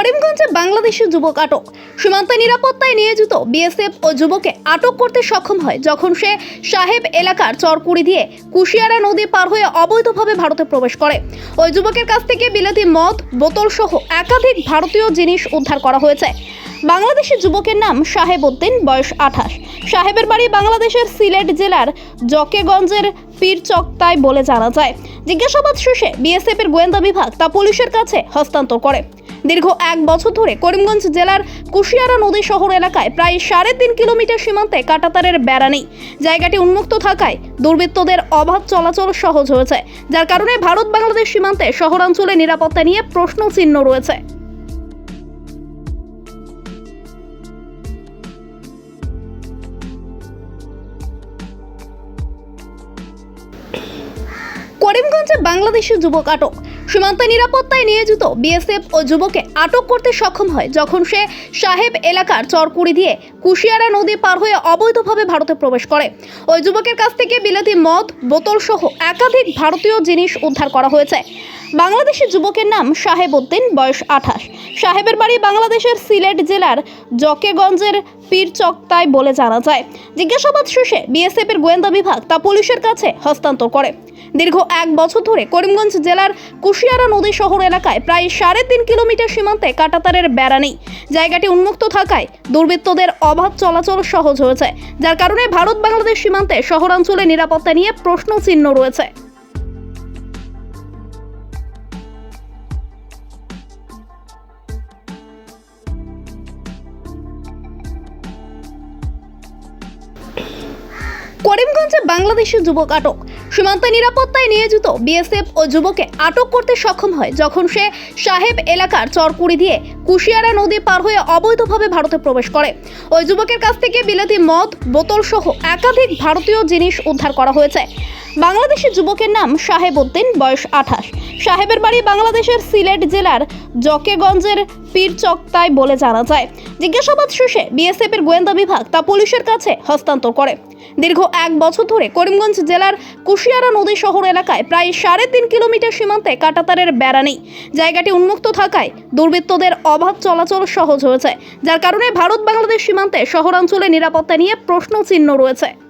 করিমগঞ্জে বাংলাদেশি যুবক আটক। সীমান্তে নিরাপত্তায় নিয়োজিত বিএসএফ ও যুবকে আটক করতে সক্ষম হয় যখন সে সাহেব এলাকার চরকুড়ি দিয়ে কুশিয়ারা নদী পার হয়ে অবৈধভাবে ভারতে প্রবেশ করে। ওই যুবকের কাছ থেকে বিলাতি মদ, বোতল সহ একাধিক ভারতীয় জিনিস উদ্ধার করা হয়েছে। বাংলাদেশি যুবকের নাম সাহেব উদ্দিন, বয়স আঠাশ। সাহেবের বাড়ি বাংলাদেশের সিলেট জেলার জকেগঞ্জের পীরচক্তায় বলে জানা যায়। জিজ্ঞাসাবাদ শেষে বিএসএফ এর গোয়েন্দা বিভাগ তা পুলিশের কাছে হস্তান্তর করে। দীর্ঘ এক বছর ধরে করিমগঞ্জ জেলার কুশিয়ারা নদী শহর এলাকায় প্রায় সাড়ে তিন কিলোমিটার সীমান্তে কাটাতারের বেড়া নেই। জায়গাটি উন্মুক্ত থাকায় দুর্বৃত্তদের অবাধ চলাচল সহজ হয়েছে, যার কারণে ভারত বাংলাদেশ সীমান্তে শহরাঞ্চলে নিরাপত্তা নিয়ে প্রশ্ন চিহ্ন রয়েছে। করিমগঞ্জে বাংলাদেশি যুবক আটক সীমান্তে নিরাপত্তায় নিয়োজিত বিএসএফ ও যুবকে আটক করতে সক্ষম হয়, যখন সে সাহেব এলাকার চরকুড়ি দিয়ে কুশিয়ারা নদী পার হয়ে অবৈধভাবে ভারতে প্রবেশ করে। ওই যুবকের কাছ থেকে বিলাতি মদ, বোতলসহ একাধিক ভারতীয় জিনিস উদ্ধার করা হয়েছে। বাংলাদেশি যুবকের নাম সাহেব উদ্দিন, বয়স আঠাশ। সাহেবের বাড়ি বাংলাদেশের সিলেট জেলার জকেগঞ্জের পীরচক্তায় বলে জানা যায়। জিজ্ঞাসাবাদ শেষে বিএসএফের গোয়েন্দা বিভাগ তা পুলিশের কাছে হস্তান্তর করে। দীর্ঘ এক বছর ধরে করিমগঞ্জ জেলার কুশিয়ারা নদী শহর এলাকায় প্রায় সাড়ে তিন কিলোমিটার সীমান্তে কাটাতারের বেড়া নেই। জায়গাটি উন্মুক্ত থাকায় দুর্বৃত্তদের অবাধ চলাচল সহজ হয়েছে, যার কারণে ভারত বাংলাদেশ সীমান্তে শহরাঞ্চলে নিরাপত্তা নিয়ে প্রশ্ন চিহ্ন রয়েছে। করিমগঞ্জে বাংলাদেশি যুবক আটক। সীমান্ত নিরাপত্তায় নিয়োজিত বিএসএফ ও যুবকে আটক করতে সক্ষম হয় যখন সে সাহেব এলাকার চরকুড়ি দিয়ে কুশিয়ারা নদী পার হয়ে অবৈধভাবে ভারতে প্রবেশ করে। ওই যুবকের কাছ থেকে বিলাতি মদ বোতল সহ একাধিক ভারতীয় জিনিস উদ্ধার করা হয়েছে। বাংলাদেশি যুবকের নাম সাহেব উদ্দিন, বয়স আঠাশ। সাহেবের বাড়ি বাংলাদেশের সিলেট জেলার জকেগঞ্জের পীরচক্তায় বলে জানা যায়। জিজ্ঞাসাবাদ শেষে বিএসএফ এর গোয়েন্দা বিভাগ তা পুলিশের কাছে হস্তান্তর করে। দীর্ঘ এক বছর ধরে করিমগঞ্জ জেলার কুশিয়ারা নদী শহর এলাকায় প্রায় সাড়ে তিন কিলোমিটার সীমান্তে কাটাতারের বেড়া নেই। জায়গাটি উন্মুক্ত থাকায় দুর্বৃত্তদের অবাধ চলাচল সহজ হয়েছে, যার কারণে ভারত বাংলাদেশ সীমান্তে শহরাঞ্চলে নিরাপত্তা নিয়ে প্রশ্ন চিহ্ন রয়েছে।